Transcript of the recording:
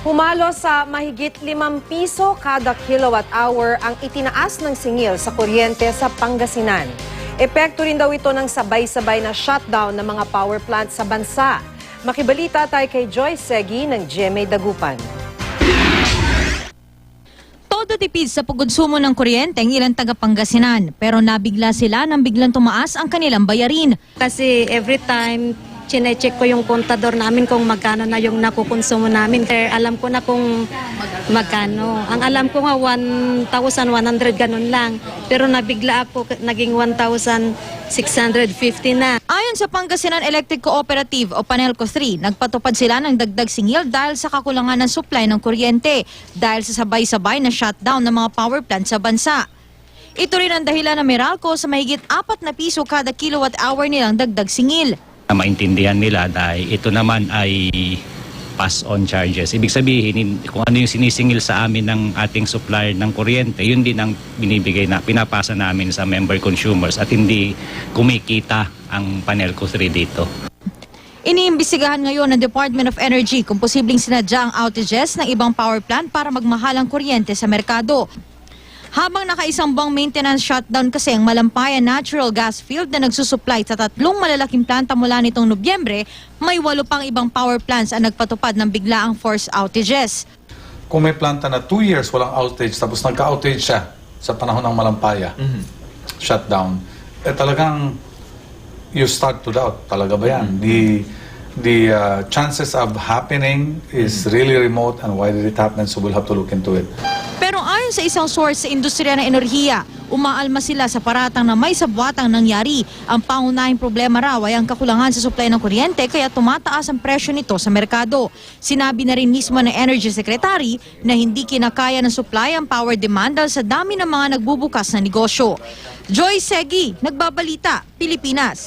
Humalo sa mahigit 5 piso kada kilowatt hour ang itinaas ng singil sa kuryente sa Pangasinan. Epekto rin daw ito ng sabay-sabay na shutdown ng mga power plant sa bansa. Makibalita tayo kay Joy Segi ng GMA Dagupan. Todo tipid sa pagkonsumo ng kuryente ang ilang taga Pangasinan pero nabigla sila nang biglang tumaas ang kanilang bayarin. Kasi every time, chinecheck ko yung kontador namin kung magkano na yung nakukonsumo namin. Kaya alam ko na kung magkano. Ang alam ko nga 1,100 ganun lang. Pero nabigla ako, naging 1,650 na. Ayon sa Pangasinan Electric Cooperative o Panelco 3, nagpatupad sila ng dagdag singil dahil sa kakulangan ng supply ng kuryente dahil sa sabay-sabay na shutdown ng mga power plant sa bansa. Ito rin ang dahilan ng Meralco sa mahigit 4 na piso kada kilowatt hour nilang dagdag singil. Na maintindihan nila dahil ito naman ay pass-on charges. Ibig sabihin, hin- kung ano yung sinisingil sa amin ng ating supplier ng kuryente, yun din ang binibigay na pinapasa namin sa member consumers at hindi kumikita ang Panelco 3 dito. Iniimbestigahan ngayon ng Department of Energy kung posibleng sinadya ang outages ng ibang power plant para magmahal ang kuryente sa merkado. Habang nakaisang buwang maintenance shutdown kasi ang Malampayan Natural Gas Field na nagsusupply sa tatlong malalaking planta mula nitong Nobyembre, may walo pang ibang power plants ang nagpatupad ng biglaang force outages. kung may planta na 2 years walang outage tapos nagka-outage siya sa panahon ng malampaya, shutdown, eh talagang you start to doubt, talaga ba yan? The, the uh, chances of happening is really remote and why did it happen? So we'll have to look into it. Pero ayon sa isang source sa industriya ng enerhiya, umaalma sila sa paratang na may sabwatang nangyari. Ang pangunahing problema raw ay ang kakulangan sa supply ng kuryente kaya tumataas ang presyo nito sa merkado. Sinabi na rin mismo ng Energy Secretary na hindi kinakaya ng supply ang power demand dahil sa dami ng mga nagbubukas na negosyo. Joy Segi, Nagbabalita, Pilipinas.